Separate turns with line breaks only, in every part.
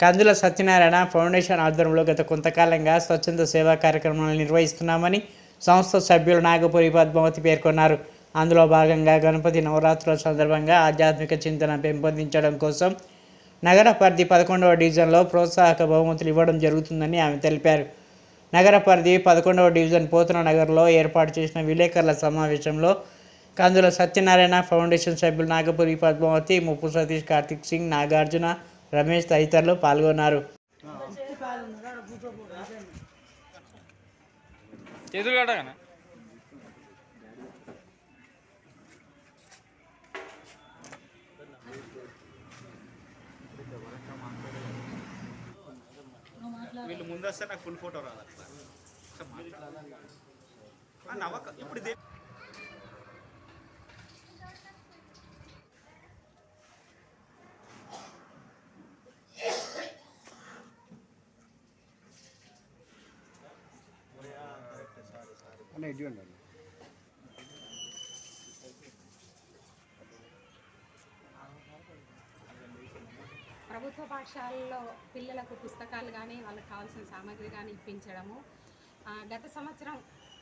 కందుల Satyanarayana foundation ఆధ్వర్యంలో గత కొంతకాలంగా స్వచ్ఛంద సేవా కార్యక్రమాలు నిర్వహిస్తున్నామని సంస్థ సభ్యులు నాగపురి పద్మావతి పేర్కొన్నారు. అందులో భాగంగా గణపతి నవరాత్రుల సందర్భంగా ఆధ్యాత్మిక చింతన పెంపొందించడం కోసం నగర పరిధి పదకొండవ డివిజన్లో ప్రోత్సాహక బహుమతులు ఇవ్వడం జరుగుతుందని ఆమె తెలిపారు. నగర పరిధి పదకొండవ డివిజన్ పోతన నగర్లో ఏర్పాటు చేసిన విలేకరుల సమావేశంలో కందుల సత్యనారాయణ ఫౌండేషన్ సభ్యులు నాగపురి పద్మావతి ముప్పు సతీష్ కార్తిక్ సింగ్ నాగార్జున రమేష్ తదితరులు పాల్గొన్నారు.
చేతులు కట్టగానే.
వీళ్ళు ముందు వస్తే నాకు ఫుల్ ఫోటో రాదు అట్లా. ఒకసారి మాట్లాడాలి. ఆ, నవ్వక ఇప్పుడు
ప్రభుత్వ పాఠశాలలో పిల్లలకు పుస్తకాలు కానీ వాళ్ళకి కావాల్సిన సామాగ్రి కానీ ఇప్పించడము. గత సంవత్సరం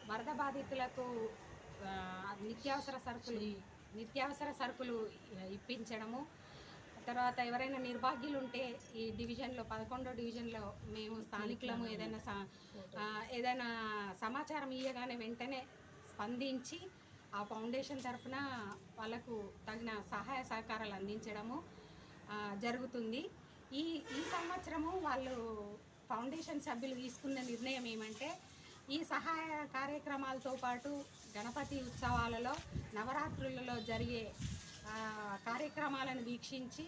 వరద బాధితులకు నిత్యావసర సరుకులు నిత్యావసర సరుకులు ఇప్పించడము. తర్వాత ఎవరైనా నిర్భాగ్యులు ఉంటే ఈ డివిజన్లో పదకొండో డివిజన్లో మేము స్థానికులము ఏదైనా ఏదైనా సమాచారం ఇవ్వగానే వెంటనే స్పందించి ఆ ఫౌండేషన్ తరఫున వాళ్ళకు తగిన సహాయ సహకారాలు అందించడము జరుగుతుంది. ఈ ఈ సంవత్సరము వాళ్ళు ఫౌండేషన్ సభ్యులు తీసుకున్న నిర్ణయం ఏమంటే ఈ సహాయ కార్యక్రమాలతో పాటు గణపతి ఉత్సవాలలో నవరాత్రులలో జరిగే కార్యక్రమాలను వీక్షించి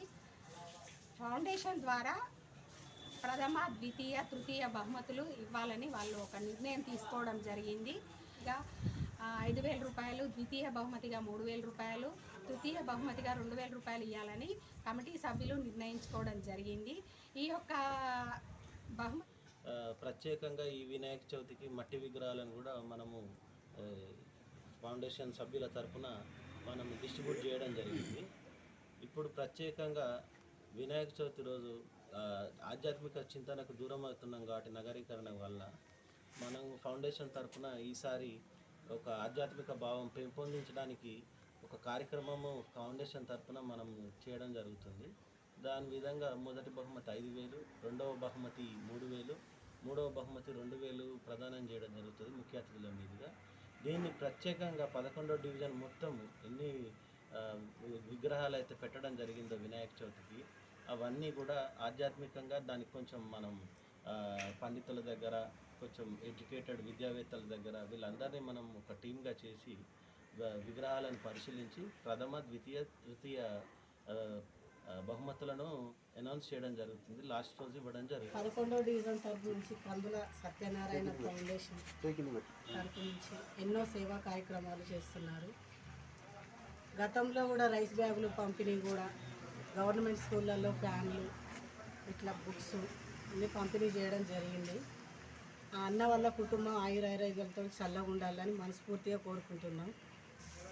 ఫౌండేషన్ ద్వారా ప్రథమ ద్వితీయ తృతీయ బహుమతులు ఇవ్వాలని వాళ్ళు ఒక నిర్ణయం తీసుకోవడం జరిగింది. ఇక ఐదు వేల రూపాయలు ద్వితీయ బహుమతిగా మూడు వేల రూపాయలు తృతీయ బహుమతిగా రెండు వేల రూపాయలు ఇవ్వాలని కమిటీ సభ్యులు నిర్ణయించుకోవడం జరిగింది. ఈ యొక్క
బహుమ ప్రత్యేకంగా ఈ వినాయక చవితికి మట్టి విగ్రహాలను కూడా మనము ఫౌండేషన్ సభ్యుల తరపున మనం డిస్ట్రిబ్యూట్ చేయడం జరిగింది. ఇప్పుడు ప్రత్యేకంగా వినాయక చవితి రోజు ఆధ్యాత్మిక చింతనకు దూరం అవుతున్నాం కాబట్టి నగరీకరణ వల్ల మనం ఫౌండేషన్ తరపున ఈసారి ఒక ఆధ్యాత్మిక భావం పెంపొందించడానికి ఒక కార్యక్రమము ఫౌండేషన్ తరపున మనం చేయడం జరుగుతుంది. దాని విధంగా మొదటి బహుమతి ఐదు వేలు రెండవ బహుమతి మూడు వేలు మూడవ బహుమతి రెండు వేలు ప్రదానం చేయడం జరుగుతుంది ముఖ్య అతిథుల మీదుగా. దీన్ని ప్రత్యేకంగా పదకొండవ డివిజన్ మొత్తం ఎన్ని విగ్రహాలు అయితే పెట్టడం జరిగిందో వినాయక చవితికి అవన్నీ కూడా ఆధ్యాత్మికంగా దానికి కొంచెం మనం పండితుల దగ్గర కొంచెం ఎడ్యుకేటెడ్ విద్యావేత్తల దగ్గర వీళ్ళందరినీ మనం ఒక టీమ్గా చేసి విగ్రహాలను పరిశీలించి ప్రథమ ద్వితీయ తృతీయ బహుమతులను అనౌన్స్ చేయడం జరుగుతుంది. లాస్ట్ రోజు ఇవ్వడం జరుగుతుంది.
పదకొండో డివిజన్ తరపు నుంచి కందుల సత్యనారాయణ ఫౌండేషన్ తరపు నుంచి ఎన్నో సేవా కార్యక్రమాలు చేస్తున్నారు. గతంలో కూడా రైస్ బ్యాగులు పంపిణీ కూడా గవర్నమెంట్ స్కూళ్ళల్లో ఫ్యాన్లు ఇట్లా బుక్స్ అన్ని పంపిణీ చేయడం జరిగింది. ఆ అన్న వల్ల కుటుంబం ఆయురారోగ్యాలతో చల్లగా ఉండాలని మనస్ఫూర్తిగా కోరుకుంటున్నాం.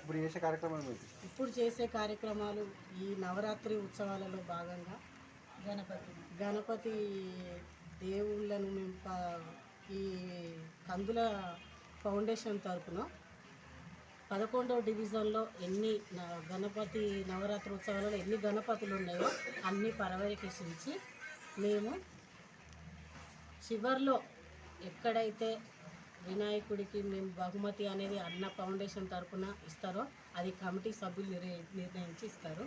ఇప్పుడు చేసే కార్యక్రమం ఏంటి?
ఇప్పుడు చేసే కార్యక్రమాలు ఈ నవరాత్రి ఉత్సవాలలో భాగంగా గణపతి. గణపతి దేవుళ్ళను మేము ఈ కందుల ఫౌండేషన్ తరపున పదకొండవ డివిజన్లో ఎన్ని న- గణపతి నవరాత్రి ఉత్సవాలలో ఎన్ని గణపతులు ఉన్నాయో అన్ని పర్యవేక్షించి మేము చివర్లో ఎక్కడైతే వినాయకుడికి మేము బహుమతి అనేది అన్న ఫౌండేషన్ తరఫున ఇస్తారో అది కమిటీ సభ్యులు నిర్ణయించి ఇస్తారు.